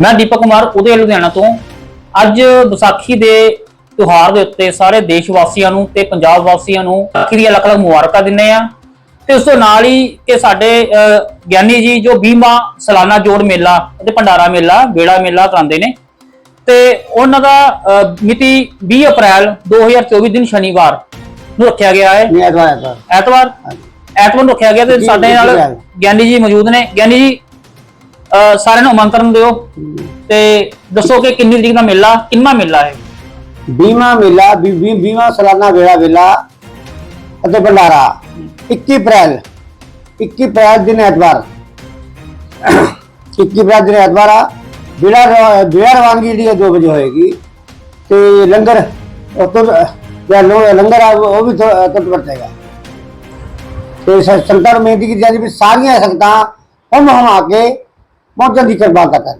ਮੈਂ ਦੀਪਕ ਕੁਮਾਰ ਉਦੇ ਲੁਧਿਆਣਾ ਤੋਂ। ਅੱਜ ਵਿਸਾਖੀ ਦੇ ਤਿਉਹਾਰ ਦੇ ਉੱਤੇ ਸਾਰੇ ਦੇਸ਼ ਵਾਸੀਆਂ ਨੂੰ ਤੇ ਪੰਜਾਬ ਵਾਸੀਆਂ ਨੂੰ ਵਿਸਾਖੀ ਦੀਆਂ ਲੱਖ ਲੱਖ ਮੁਬਾਰਕਾਂ ਦਿੰਦੇ ਆ ਤੇ ਉਸ ਤੋਂ ਨਾਲ ਹੀ ਕਿ ਸਾਡੇ ਗਿਆਨੀ ਜੀ ਜੋ 20ਵਾਂ ਸਾਲਾਨਾ ਜੋੜ ਮੇਲਾ ਅਤੇ ਭੰਡਾਰਾ ਮੇਲਾ ਬੇੜਾ ਮੇਲਾ ਕਰਾਉਂਦੇ ਨੇ। ਤੇ ਉਹਨਾਂ ਦਾ ਮਿਤੀ 20 ਅਪ੍ਰੈਲ 2024 ਦਿਨ ਸ਼ਨੀਵਾਰ ਨੂੰ ਰੱਖਿਆ ਗਿਆ ਹੈ। ਐਤਵਾਰ ਐਤਵਾਰ। ਐਤਵਾਰ? ਨੂੰ ਰੱਖਿਆ ਗਿਆ ਤੇ ਸਾਡੇ ਨਾਲ। ਗਿਆਨੀ ਜੀ ਮੌਜੂਦ ਨੇ। ਗਿਆਨੀ ਜੀ ਅਹ ਸਾਰਿਆਂ ਨੂੰ ਆਮੰਤਰਣ ਦਿਓ ਤੇ ਦੱਸੋ ਕਿ ਕਿੰਨੀ ਤਰੀਕ ਦਾ ਮੇਲਾ, ਕਿੰਨਾ ਮੇਲਾ ਹੈ? ਬੀਮਾ ਮੇਲਾ ਬੀਮਾ ਸਾਲਾਨਾ ਵੇਲਾ ਵੇਲਾ ਅਤੇ ਭੰਡਾਰਾ 21 ਅਪ੍ਰੈਲ 21 ਅਪ੍ਰੈਲ ਦਿਨ ਐਤਵਾਰ। 21 ਅਪ੍ਰੈਲ ਦਿਨ ਐਤਵਾਰ ਆ ਬਿੜਾ ਬਿੜਾ ਰਵਾਨਗੀ ਜਿਹੜੀ ਹੈ 2 ਵਜੇ ਹੋਏਗੀ ਤੇ ਲੰਗਰ ਉਹ ਤੋਂ ਜਿਹੜਾ ਲੋ- ਲੰਗਰ ਆ, ਉਹ ਵੀ ਤੁਰ ਵਰਤੇਗਾ ਤੇ ਸ- ਸੰਤਾਂ ਨੂੰ ਬੇਨਤੀ ਕੀਤੀ ਜਾਂਦੀ ਵੀ ਸਾਰੀਆਂ ਸੰਗਤਾਂ ਹਮ ਹਮ ਆ ਕੇ ਬਹੁਤ ਪਹੁੰਚਣ ਦੀ ਕਿਰਪਾ ਕਰਨ